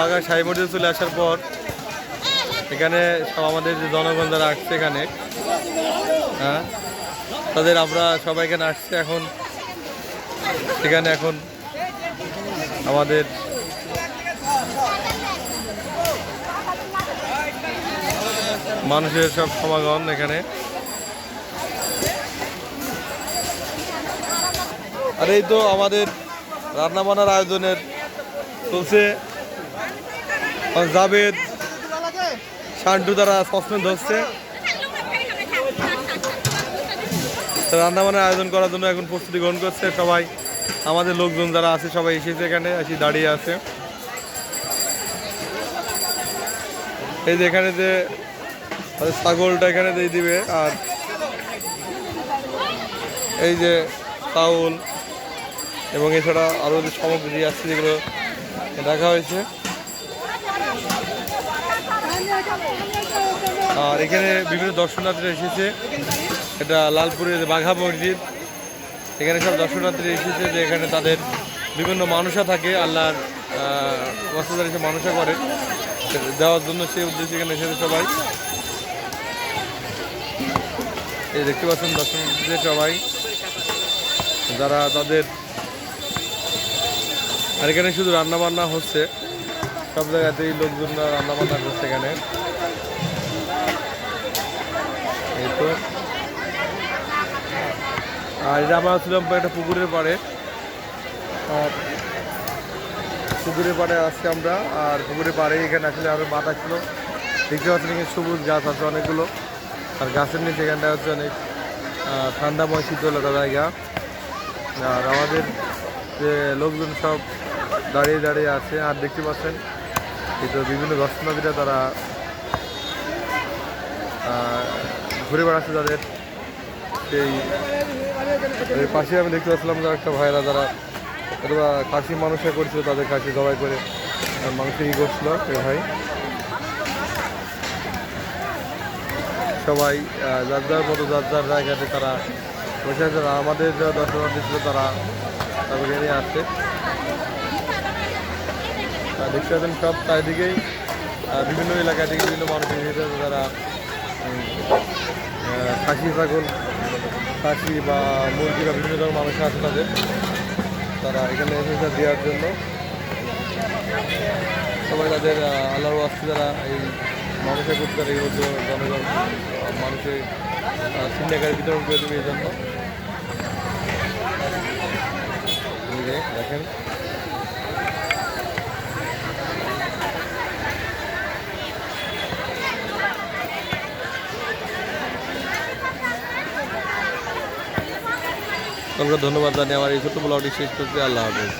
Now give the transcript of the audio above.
বাগা সাই মসজিদে চলে আসার পর এখানে সব আমাদের যে জনগণ যারা আসছে এখানে হ্যাঁ তাদের আমরা সবাই এখানে আসছে এখন। সেখানে এখন আমাদের মানুষের সব সমাগম এখানে। আর এই তো আমাদের রান্নাবান্নার আয়োজনের চলছে। জাবেদ শান্টু তারা সসপেন ধরছে। রান্নাবান্নার আয়োজন করার জন্য এখন প্রস্তুতি গ্রহণ করছে সবাই। আমাদের লোকজন যারা আছে, সবাই এসেছে এখানে, এসে দাঁড়িয়ে আছে। এই যে এখানে যে ছাগলটা এখানে দিয়ে দিবে, আর এই যে চাউল এবং এছাড়া আরও যে সামগ্রী আছে যেগুলো রাখা হয়েছে। আর এখানে বিভিন্ন দর্শনার্থীরা এসেছে। এটা লালপুরের বাঘা মসজিদ। এখানে সব দর্শনার্থীরা এসেছে যে এখানে তাদের বিভিন্ন মানুষা থাকে, আল্লাহর বস্তাদার এসে মানুষা করে। দেওয়ার জন্য সেই উদ্দেশ্যে এখানে এসেছে সবাই। এই দেখতে পাচ্ছেন দর্শনার্থীদের সবাই, যারা তাদের আর এখানে শুধু রান্না বান্না হচ্ছে। সব জায়গাতেই লোকজনরা রান্না বান্না করছে এখানে। আর এটা আমরা ছিলাম একটা পুকুরের পাড়ে। আর পুকুরের পাড়ে আসছি আমরা। আর পুকুরের পাড়ে এখানে আসলে আরও মাথা ছিল। দেখতে পাচ্ছেন এখানে সবুজ গাছ আছে অনেকগুলো। আর গাছের নিচে এখানটা হচ্ছে অনেক ঠান্ডাময় শীতল একটা জায়গা। আর আমাদের যে লোকজন সব দাঁড়িয়ে দাঁড়িয়ে আছে। আর দেখতে পাচ্ছেন এই তো বিভিন্ন দর্শনার্থীরা তারা ঘুরে বেড়াচ্ছে তাদের। সেই পাশে আমি দেখতে পাচ্ছিলাম যারা একটা ভাইরা যারা অথবা কাশি মানুষে করছিল, তাদের কাছে জবাই করে মাংস ই করছিল এ ভাই। সবাই যার যার মতো যার যার জায়গাতে তারা বসে আছে আমাদের যারা দর্শনার্থী ছিল তারা তাদেরকে নিয়ে আসছে। দেখতে পাচ্ছেন সব চারিদিকেই বিভিন্ন এলাকা থেকে বিভিন্ন মানুষ যারা খাসি ছাগল, খাসি বা মুরগি বা বিভিন্ন ধরনের মানুষ আছে তাদের, তারা এখানে এসেছে দেওয়ার জন্য। সবাই তাদের আল্লাহর আসছে যারা এই মানুষের প্রতি তারা এই মধ্যে জনগণ মানুষের সিন্ডাকার বিতরণ করে দেবে এই জন্য। দেখেন। তোমাকে ধন্যবাদ জানিয়ে আমার এই ছোট্ট ব্লগটি শেষ করতে আল্লাহ হাফেজ।